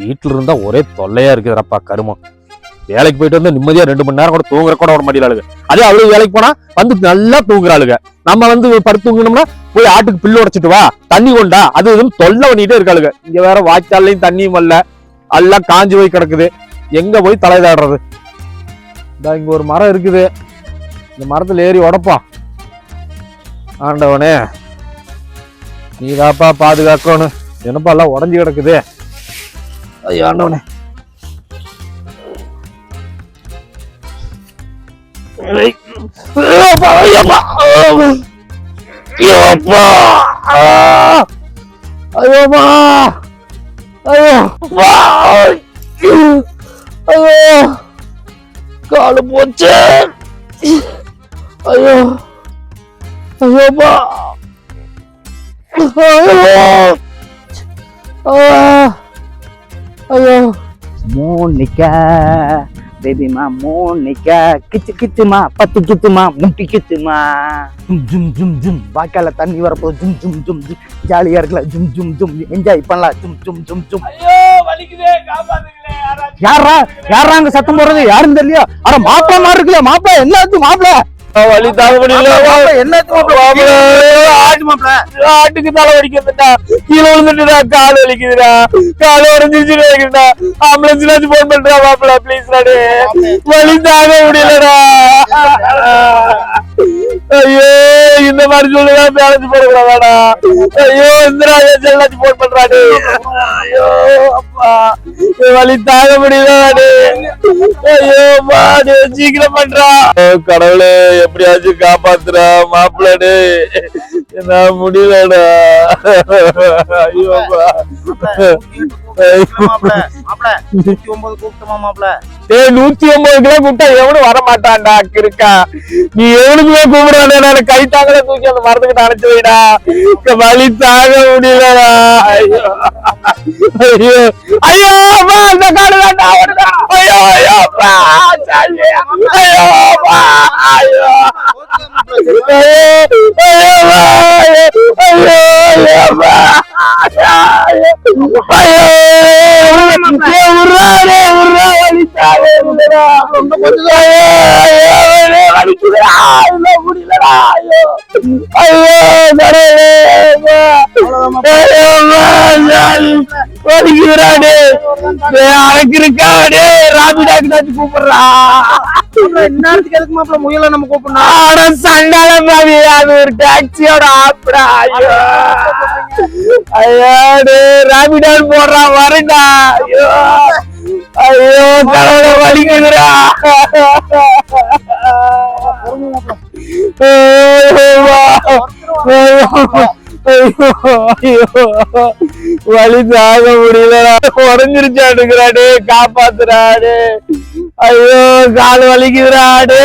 வீட்டில் இருந்தால் ஒரே தொல்லையா இருக்குதுறப்பா கருமம். வேலைக்கு போயிட்டு வந்து நிம்மதியாக ரெண்டு மணி நேரம் கூட தூங்குற கூட விட மாட்டேங்கிறாளுங்க. அதே அவ்வளோ வேலைக்கு போனால் வந்து நல்லா தூங்குறாளுங்க. நம்ம வந்து படுத்து தூங்கினோம்னா போய் ஆட்டுக்கு பில்லு உடைச்சிட்டு வா தண்ணி கொண்டா அது இதுன்னு தொல்லை பண்ணிகிட்டே இருக்காளுங்க. இங்க வேற வாய்க்கால்லையும் தண்ணியும் வரல எல்லாம் காஞ்சி போய் கிடக்குது. எங்க போய் தலை தாடுறது? இந்த இங்க ஒரு மரம் இருக்குது. இந்த மரத்துல ஏறி உடப்பா. ஆண்டவனே நீதாப்பா பாதுகாக்கணும். என்னப்பா எல்லாம் உடஞ்சி கிடக்குது? ஐயோ ஆண்டவனே ஐய். ஐயோப்பா, ஐயோப்பா. ஐயோப்பா. ஆ. ஐயோப்பா. ஐயோ. மோனிகா பேபிமா மோனிகா. கிச்சு கிச்சுமா பத்து கிச்சுமா முட்டி கிச்சுமா. ஜும் ஜும் ஜும் ஜும். வாய்க்கால தண்ணி வரப்போ ஜும் ஜும் ஜும் ஜும். ஜாலியா இருக்கலாம் ஜும் ஜும் ஜும். என்ஜாய் பண்ணலாம். ஜும் ஜும் ஜும் ஜும். யாரா யாரா அங்க சத்தம் போடுறது? யாரும் தெரியலையா? அட மாப்பிள மாதிரி இருக்குல்ல மாப்பிள. என்னாச்சு மாப்பிள? வலி ஆட்டுக்கு தலை வலிக்குதுடா கீழே விழுந்துட்டுடா கால் வலிக்குதுடா. கால் உடஞ்சிருச்சு வலிக்குதுடா ஆம்புலன்ஸ்லாச்சும் போன் பண்றா மாப்பிள ப்ளீஸ் நாடு வலி தாங்க முடியலடா. ஐயோ இந்த மாதிரி சொல்லுதா பேலன்ஸ் போடக்கூடாதாடா. ஐயோ இந்திரா ஏஜெல்லாச்சும் போன் பண்றாடு ஐயோ அப்பா. வலி தாங்க முடியலடாடு ஐயோ மாடு சீக்கிரம் பண்றா. கடவுளே எப்படியாச்சும் காப்பாத்துறா மாப்பிள்ளடு என்ன முடியலடா. ஐயோப்பா நூத்தி ஒன்பது கிலோ கூப்பிட்டா எவனும் வர மாட்டான்டா இருக்கா நீ எவனுக்குமே கூப்பிடுவானே நான் கை தாங்களே தூக்கி அந்த மரத்துக்கிட்ட அணைச்சு வைடா. வலி தாங்க முடியலடா. ஐயோ ஐயோ ஐயோ அப்பா அந்த காடு வேண்டாம் ஓடுடா. ஐயோ ஐயோ அப்பா சாமி. ஐயோ அப்பா ஐயோ ஐயோ ஐயோ அப்பா. ஐயோ ஐயோ அப்பா. ஐயோ ஐயோ ஐயோ வலிக்குதுடா இல்ல முடியலடா ஐயோ. ஐயோ. வலிக்குதுடா டே டே கூப்பிடுறா. எதுக்கு மாப்பிள முயல நம்ம கூப்பிடணும். ஆட சண்டால பாவி அது ஒரு டாக்ஸியோட ஆப்டா ஐயோ. ஐயோ டே ராபிடான் போடுறான் வரண்டா ஐயோ. ஐயோ வலிக்குதுடா வலி தாங்க முடியலடா உடஞ்சிருச்சாடுங்கிறாடே காப்பாத்துறாடே ஐயோ கால் வலிக்குதுடாடே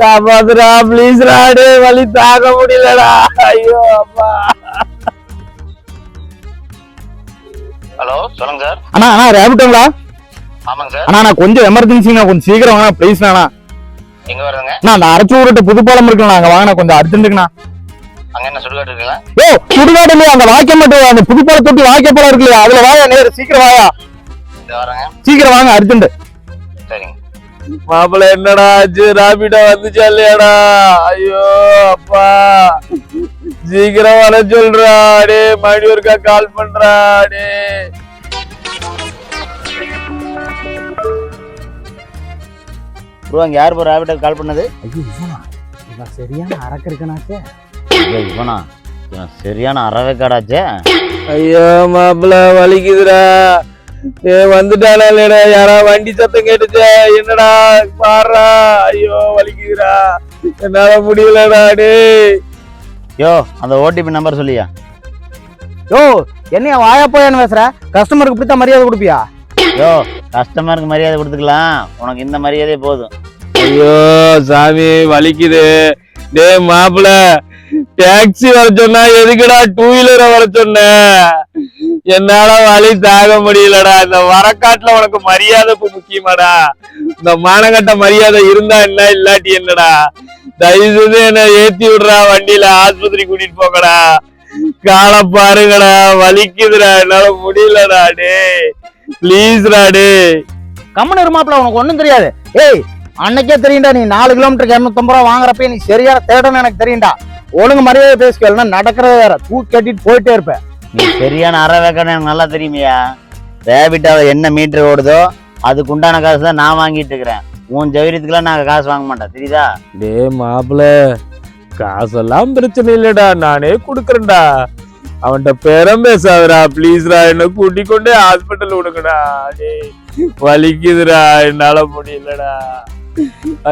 காப்பாத்துடா ப்ளீஸ் ராடே வலி தாங்க முடியலடா ஐயோ அப்பா ஹலோ சொல்லுங்க சார். அண்ணா அண்ணா ரேபிட்டோங்களா ஆமாங்க சார். அண்ணா நான் கொஞ்சம் எமர்ஜென்சிங்கண்ணா கொஞ்சம் சீக்கிரம் வாங்க ப்ளீஸ் அண்ணா எங்க வருதுங்க? அண்ணா அந்த அரச்சூர்கிட்ட புதுப்பாலம் இருக்குண்ணா அங்க வாங்கண்ணா கொஞ்சம் அர்ஜென்ட்டுங்கண்ணா அங்க என்ன சுடுகாடு இருக்குங்களா? ஓ சுடுகாடு இல்லையா? அந்த வாக்கியம் மட்டும் அந்த புதுப்பாலம் தொட்டி வாக்கியப்பாலம் இருக்கு இல்லையா அதுல வாயா நேரு சீக்கிரம் வாயா. சீக்கிரம் வாங்க அர்ஜென்ட் சரிங்க. மாப்பிள்ள என்னடா ஆச்சு? ராபிடா வந்துச்சா இல்லையாடா? ஐயோ அப்பா. சீக்கிரம் வர சொல்றா டே மறுபடியும் ஒருக்கா கால் பண்றா டே ப்ரோ அங்க யார் ப்ரோ ரேபிட்டுக்கு கால் பண்ணது? ஐயோ இவனா? இவன் சரியான அரக்க இருக்கனாச்சே. ஐயோ, இவனா? இவன் சரியான அறவைக்காடாச்சே. ஐயோ மாப்பிள்ள வலிக்குதுடா. ஏ வந்துட்டானா இல்லடா யாரா வண்டி சத்தம் கேட்டுச்சே? என்னடா பாடுறா ஐயோ வலிக்குதுடா. என்னால முடியலடா டே யோ அந்த ஓடிபி நம்பர் சொல்லியா? யோ என்னைய வாயா போயான்னு பேசுற கஸ்டமருக்கு இப்படித்தான் மரியாதை கொடுப்பியா? யோ கஸ்டமருக்கு மரியாதை கொடுத்துக்கலாம். உனக்கு இந்த மரியாதையே போதும். ஐயோ சாமி வலிக்குது. டே மாப்பிள டாக்ஸி வர சொன்னா எதுக்குடா டூ வீலரை வர சொன்ன? என்னால வழி தாங்க முடியலடா. இந்த வரக்காட்டுல உனக்கு மரியாதை இப்ப முக்கியமாடா. இந்த மானகட்ட மரியாதை இருந்தா என்ன இல்லாட்டி என்னடா? தயவு செய்து என்ன ஏத்தி விடுறா வண்டியில ஆஸ்பத்திரி கூட்டிட்டு போங்கடா. காலை பாருங்கடா வலிக்குதுடா. என்னால முடியலடா டே ப்ளீஸ்டா டே கம்மன் இருமாப்ல உனக்கு ஒண்ணும் தெரியாது. ஏய் அன்னைக்கே தெரியும்டா நீ நாலு கிலோமீட்டருக்கு இரநூத்தம்பது ரூபா வாங்குறப்ப நீ சரியான தேடன்னு எனக்கு தெரியும்டா. ஒழுங்கு மரியாதை பேசிக்கலன்னா நடக்கிறத வேற தூக்கி கட்டிட்டு போயிட்டே இருப்பேன் நீ சரியான அரை வேக்கணும் எனக்கு நல்லா தெரியுமையா? ரேபிட்டால என்ன மீட்டர் ஓடுதோ அதுக்கு உண்டான காசு தான் நான் வாங்கிட்டு இருக்கிறேன். உன் ஜவுரியத்துக்குலாம் நான் காசு வாங்க மாட்டேன் தெரியுதா? டேய் மாப்பிள காசெல்லாம் பிரச்சனை இல்லடா நானே குடுக்கறேன்டா. அவன்கிட்ட பேரம் பேசாதடா ப்ளீஸ்டா என்ன கூட்டி கொண்டு ஹாஸ்பிட்டல் விடுங்கடா. டேய் வலிக்குதுடா என்னால முடியலடா.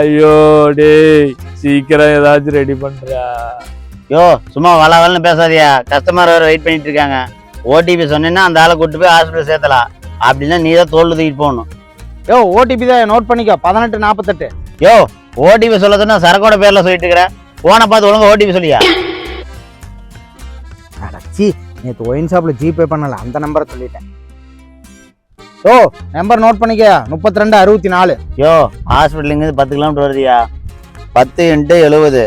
ஐயோ டேய் சீக்கிரம் ஏதாச்சும் ரெடி பண்றா யோ சும்மா வள வளன்னு பேசாதியா கஸ்டமர் வேற வெயிட் பண்ணிட்டு இருக்காங்க. ஓடிபி சொன்னேன்னா அந்த ஆளை கூட்டு போய் ஹாஸ்பிட்டல் சேர்த்தலாம். அப்படின்னா நீ தான் தோல் தூக்கிட்டு போகணும். யோ ஓடிபி தான் நோட் பண்ணிக்கோ. பதினெட்டு நாற்பத்தெட்டு யோ ஓடிபி சொல்ல சொன்னா சரக்கோட பேர்ல சொல்லிட்டு இருக்கிறேன் போனை பார்த்து ஒழுங்கா ஓடிபி சொல்லியா? அடச்சி நேற்று ஒயின் ஷாப்ல ஜிபே பண்ணல. அந்த நம்பரை சொல்லிட்டேன். ஓ நம்பர் நோட் பண்ணிக்க. முப்பத்தி ரெண்டு அறுபத்தி நாலு யோ ஹாஸ்பிட்டலுங்கிறது பத்து கிலோமீட்டர் வருதுயா? பத்து இன்ட்டு எழுபது.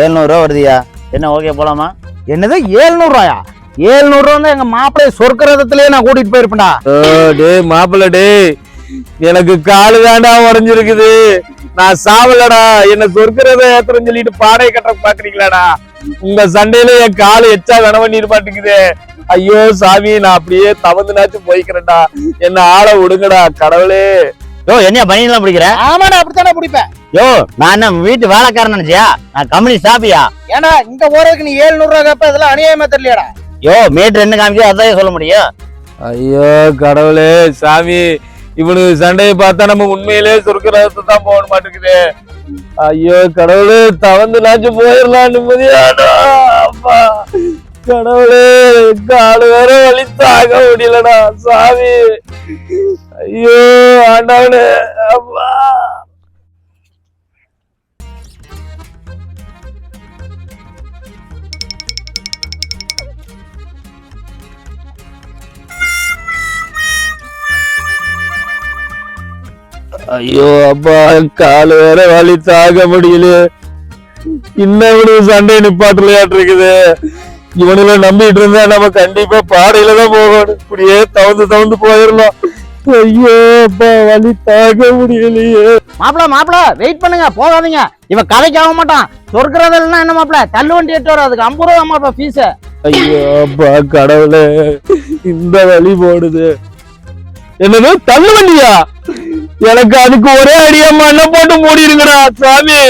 ஏழ்நூறுவா வருதுயா? என்ன ஓகே போலாமா? என்னது ஏழ்நூறுவாயா? ஏழ்நூறுவா எங்க மாப்பிள்ளைய சொர்க்கரதத்திலேயே நான் கூட்டிட்டு போயிருப்பேன்டா. ஓ டேய் மாப்பிள டேய். எனக்கு காலு தாண்டா உடஞ்சிருக்குது. நான் சாவலடா. என்ன சொர்க்கிறத ஏத்துறேன்னு சொல்லிட்டு பாடையை கட்ட பாக்குறீங்களாடா? உங்க சண்டையில என் காலு எச்சா கனவன் நீர் மாட்டேங்குது ஐயோ சாமி நான் அப்படியே தவந்துனாச்சும் போய்க்கிறேன்டா. என்ன ஆளை விடுங்கடா கடவுளே. யோ என்னையா பனியெல்லாம் பிடிக்கிற? ஆமாடா அப்படித்தானே பிடிப்பேன். யோ நான் என்ன வீட்டு வேலைக்காரன் நினைச்சியா? நான் கம்பெனி ஸ்டாஃபியா ஏன்னா இந்த ஓரத்துக்கு நீ ஏழ்நூறுவா கேப்ப இதெல்லாம் அநியாயமா தெரியலடா யோ மீட்டர் என்ன காமிச்சோ அதான் சொல்ல முடியும். ஐயோ கடவுளே சாமி இவனுக்கு சண்டையை பார்த்தா நம்ம உண்மையிலே சொர்க்கிறத தான் போக மாட்டேங்குது ஐயோ கடவுளே தவந்து நாச்சு போயிடலாம் நிம்மதியாடா அப்பா. கடவுளே காலு வேற வழி தாங்க முடியலடா சாமி. ஐயோ ஆண்டவனே அப்பா. ஐயோ அப்பா காலு வேற வலி தாங்க முடியல. இன்னும் சண்டை நிப்பாட்டலையாட்டு இருக்குது இவனுல நம்பிட்டு இருந்தா நம்ம கண்டிப்பா பாடையில தான் போகணும். இப்படியே தவந்து தவந்து போயிடலாம். ஐயோ அப்பா வலி தாங்க முடியலையே. மாப்பிள மாப்பிள வெயிட் பண்ணுங்க போகாதீங்க. இவன் கதைக்கு ஆக மாட்டான். சொர்க்கரதல்னா என்ன மாப்பிள? தள்ளு வண்டி எட்டு வரும் அதுக்கு ஐம்பது ரூபா மாப்பிள ஃபீஸ் ஐயோ அப்பா கடவுளே. இந்த வலி போடுது. என்னது? தள்ளு வண்டியா? எனக்கு அதுக்கு ஒரே அடியா மண்ணை போட்டு மூடிடுங்கடா சாமி.